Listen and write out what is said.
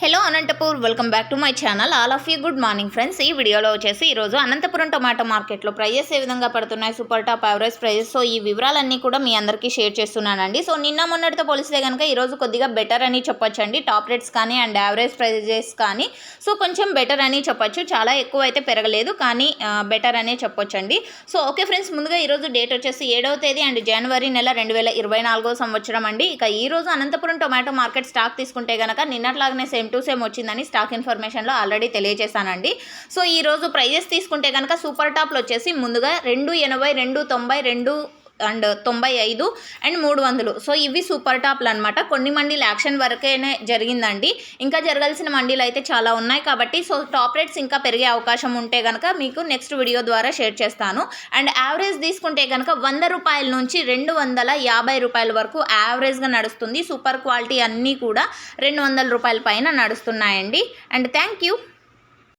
Hello Anantapur welcome back to my channel. All of you good morning friends. ఈ వీడియోలో వచ్చేసి ఈరోజు Anantapuram tomato మార్కెట్లో ప్రైజెస్ ఏ విధంగా పడుతున్నాయి super top average prices. So ఈ వివరాలన్నీ కూడా మీ అందరికీ షేర్ చేస్తున్నానండి. సో నిన్న మొన్నటితో పోలిస్తే కనుక ఈరోజు కొద్దిగా బెటర్ అని చెప్పొచ్చండి. టాప్ రేట్స్ కానీ అండ్ యావరేజ్ ప్రైజెస్ కానీ. సో కొంచెం బెటర్ అని చెప్పొచ్చు. చాలా ఎక్కువ అయితే పెరగలేదు కానీ బెటర్ అనే చెప్పొచ్చండి. సో ఓకే ఫ్రెండ్స్ ముందుగా ఈరోజు డేట్ వచ్చేసి ఏడవ తేదీ అండ్ జనవరి నెల రెండు వేల ఇరవై నాలుగో సంవత్సరం అండి. ఇక ఈ రోజు అనంతపురం టొమాటో మార్కెట్ స్టాక్ తీసుకుంటే కనుక నిన్నట్లాగానే సేమ్ టు సేమ్ వచ్చిందని స్టాక్ ఇన్ఫర్మేషన్లో ఆల్రెడీ తెలియజేశానండి. సో ఈ రోజు ప్రైజెస్ తీసుకుంటే కనుక సూపర్ టాప్లు వచ్చేసి ముందుగా రెండు ఎనభై రెండు తొంభై రెండు అండ్ తొంభై ఐదు అండ్ మూడు వందలు. సో ఇవి సూపర్ టాప్లు అనమాట కొన్ని మండీలు యాక్షన్ వరకేనే జరిగిందండి. ఇంకా జరగాల్సిన మండీలు అయితే చాలా ఉన్నాయి కాబట్టి సో టాప్ రేట్స్ ఇంకా పెరిగే అవకాశం ఉంటే కనుక మీకు నెక్స్ట్ వీడియో ద్వారా షేర్ చేస్తాను. అండ్ యావరేజ్ తీసుకుంటే కనుక వంద రూపాయల నుంచి రెండు వందల యాభై రూపాయల వరకు యావరేజ్గా నడుస్తుంది. సూపర్ క్వాలిటీ అన్నీ కూడా రెండు వందల రూపాయల పైన నడుస్తున్నాయండి. And thank you.